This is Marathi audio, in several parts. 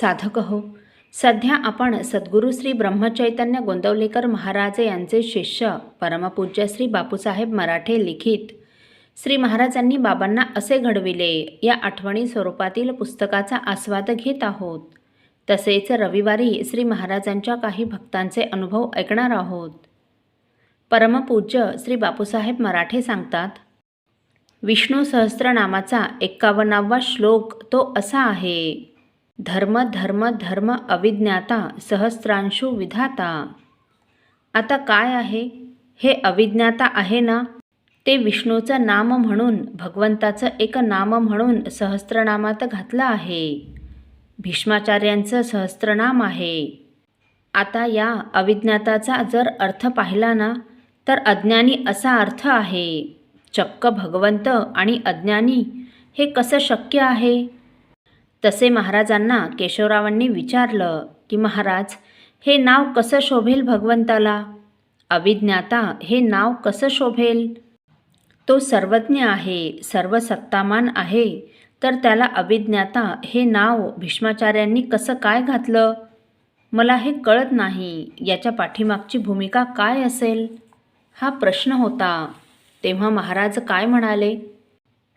साधक हो. सध्या आपण सद्गुरू श्री ब्रह्मचैतन्य गोंदवलेकर महाराज यांचे शिष्य परमपूज्य श्री बापूसाहेब मराठे लिखित. श्री महाराजांनी बाबांना असे घडविले या आठवणी स्वरूपातील पुस्तकाचा आस्वाद घेत आहोत. तसेच रविवारी श्री महाराजांच्या काही भक्तांचे अनुभव ऐकणार आहोत. परमपूज्य श्री बापूसाहेब मराठे सांगतात विष्णू सहस्त्रनामाचा एक्कावन्नावा श्लोक तो असा आहे धर्म धर्म धर्म अविज्ञाता सहस्रांशू विधाता. आता काय आहे? हे अविज्ञाता आहे ना? ते विष्णूचं नाम म्हणून भगवंताचं एक नाम म्हणून सहस्त्रनामात घातलं आहे. भीष्माचार्यांचं सहस्त्रनाम आहे. आता या अविज्ञाताचा जर अर्थ पाहिला ना तर अज्ञानी असा अर्थ आहे. चक्क भगवंत आणि अज्ञानी हे कसं शक्य आहे? तसे महाराजांना केशवरावांनी विचारलं की महाराज हे नाव कसं शोभेल भगवंताला? अविज्ञाता हे नाव कसं शोभेल? तो सर्वज्ञ आहे सर्व सत्तामान आहे तर त्याला अविज्ञाता हे नाव भीष्माचार्यांनी कसं काय घातलं? मला हे कळत नाही याच्या पाठीमागची भूमिका काय असेल? हा प्रश्न होता. तेव्हा महाराज काय म्हणाले?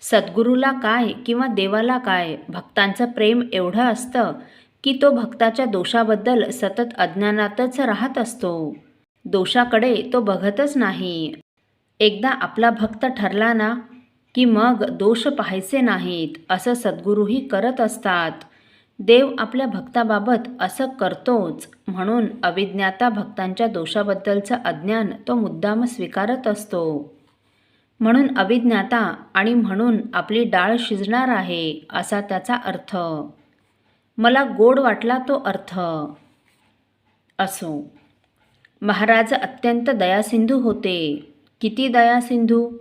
सद्गुरूला काय किंवा देवाला काय भक्तांचं प्रेम एवढं असतं की तो भक्ताच्या दोषाबद्दल सतत अज्ञानातच राहत असतो. दोषाकडे तो बघतच नाही. एकदा आपला भक्त ठरला ना की मग दोष पाहायचे नाहीत असं सद्गुरूही करत असतात. देव आपल्या भक्ताबाबत असं करतोच म्हणून अविज्ञाता भक्तांच्या दोषाबद्दलचं अज्ञान तो मुद्दाम स्वीकारत असतो. म्हणून अविज्ञाता आणि म्हणून आपली डाळ शिजणार आहे असा त्याचा अर्थ. मला गोड वाटला तो अर्थ. असो. महाराज अत्यंत दयासिंधू होते. किती दयासिंधू?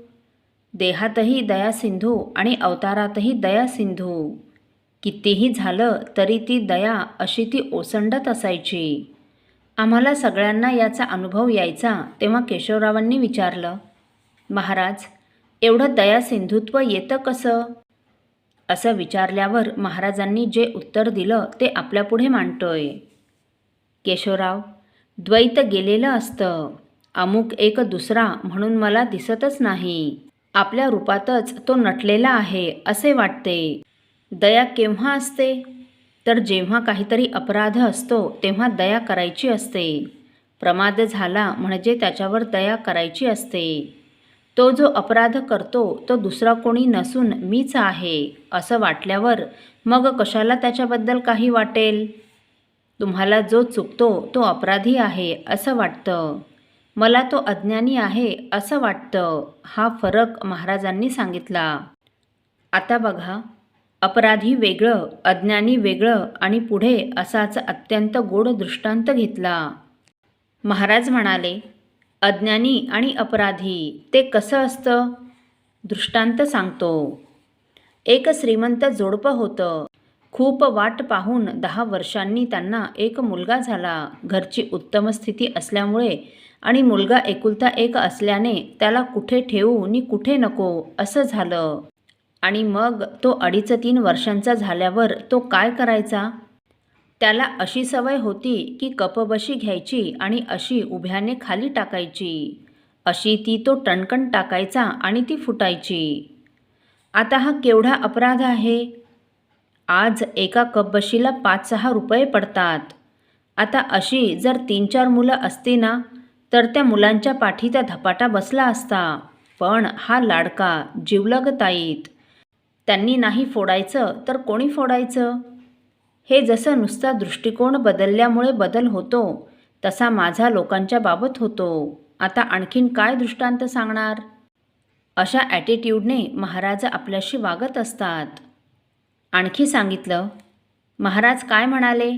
देहातही दयासिंधू आणि अवतारातही दयासिंधू. कितीही झालं तरी ती दया अशी ती ओसंडत असायची. आम्हाला सगळ्यांना याचा अनुभव यायचा तेव्हा केशवरावांनी विचारलं महाराज एवढं दया सिंधुत्व येतं कसं? असं विचारल्यावर महाराजांनी जे उत्तर दिलं ते आपल्यापुढे मांडतोय. केशवराव द्वैत गेलेलं असतं. अमुक एक दुसरा म्हणून मला दिसतच नाही. आपल्या रूपातच तो नटलेला आहे असे वाटते. दया केव्हा असते? तर जेव्हा काहीतरी अपराध असतो तेव्हा दया करायची असते. प्रमाद झाला म्हणजे त्याच्यावर दया करायची असते. तो जो अपराध करतो तो दुसरा कोणी नसून मीच आहे असं वाटल्यावर मग कशाला त्याच्याबद्दल काही वाटेल? तुम्हाला जो चुकतो तो अपराधी आहे असं वाटतं. मला तो अज्ञानी आहे असं वाटतं हा फरक महाराजांनी सांगितला. आता बघा अपराधी वेगळं अज्ञानी वेगळं आणि पुढे असाच अत्यंत गोड दृष्टांत घेतला. महाराज म्हणाले अज्ञानी आणि अपराधी. ते कसं असतं? दृष्टांत सांगतो. एक श्रीमंत जोडपं होतं. खूप वाट पाहून दहा वर्षांनी त्यांना एक मुलगा झाला. घरची उत्तम स्थिती असल्यामुळे आणि मुलगा एकुलता एक असल्याने त्याला कुठे ठेवू नि कुठे नको असं झालं. आणि मग तो अडीच तीन वर्षांचा झाल्यावर तो काय करायचा? त्याला अशी सवय होती की कपबशी घ्यायची आणि अशी उभ्याने खाली टाकायची. अशी ती तो टणकण टाकायचा आणि ती फुटायची. आता हा केवढा अपराध आहे? आज एका कपबशीला पाच सहा रुपये पडतात. आता अशी जर तीन चार मुलं असती ना तर त्या मुलांच्या पाठी त्या धपाटा बसला असता. पण हा लाडका जिवलग ताईत त्यांनी नाही फोडायचं तर कोणी फोडायचं? हे जसं नुसता दृष्टिकोन बदलल्यामुळे बदल होतो तसा माझा लोकांच्या बाबत होतो. आता आणखीन काय दृष्टांत सांगणार? अशा ॲटिट्यूडने महाराज आपल्याशी वागत असतात. आणखी सांगितलं महाराज काय म्हणाले?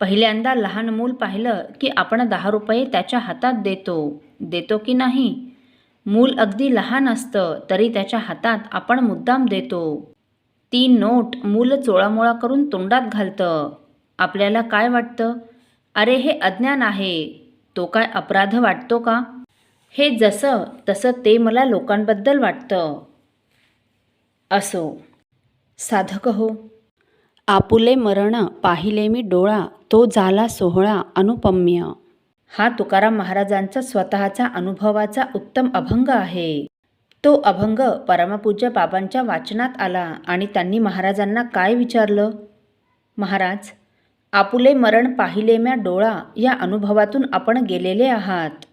पहिल्यांदा लहान मूल पाहिलं की आपण दहा रुपये त्याच्या हातात देतो. देतो की नाही? मूल अगदी लहान असतं तरी त्याच्या हातात आपण मुद्दाम देतो. ती नोट मूल चोळामोळा करून तोंडात घालतं. आपल्याला काय वाटतं? अरे हे अज्ञान आहे. तो काय अपराध वाटतो का? हे जसं तसं ते मला लोकांबद्दल वाटतं. असो. साधक हो. आपुले मरण पाहिले मी डोळा तो झाला सोहळा अनुपम्य. हा तुकाराम महाराजांचा स्वतःचा अनुभवाचा उत्तम अभंग आहे. तो अभंग परमपूज्य बाबांच्या वाचनात आला आणि त्यांनी महाराजांना काय विचारलं? महाराज आपुले मरण पाहिले म्या डोळा या अनुभवातून आपण गेलेले आहात.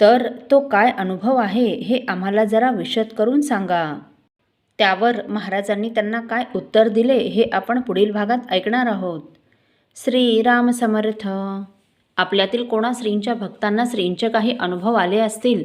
तर तो काय अनुभव आहे हे आम्हाला जरा विशद करून सांगा त्यावर महाराजांनी त्यांना काय उत्तर दिले हे आपण पुढील भागात ऐकणार आहोत. श्रीराम समर्थ. आपल्यातील कोणा श्रींच्या भक्तांना श्रींचे काही अनुभव आले असतील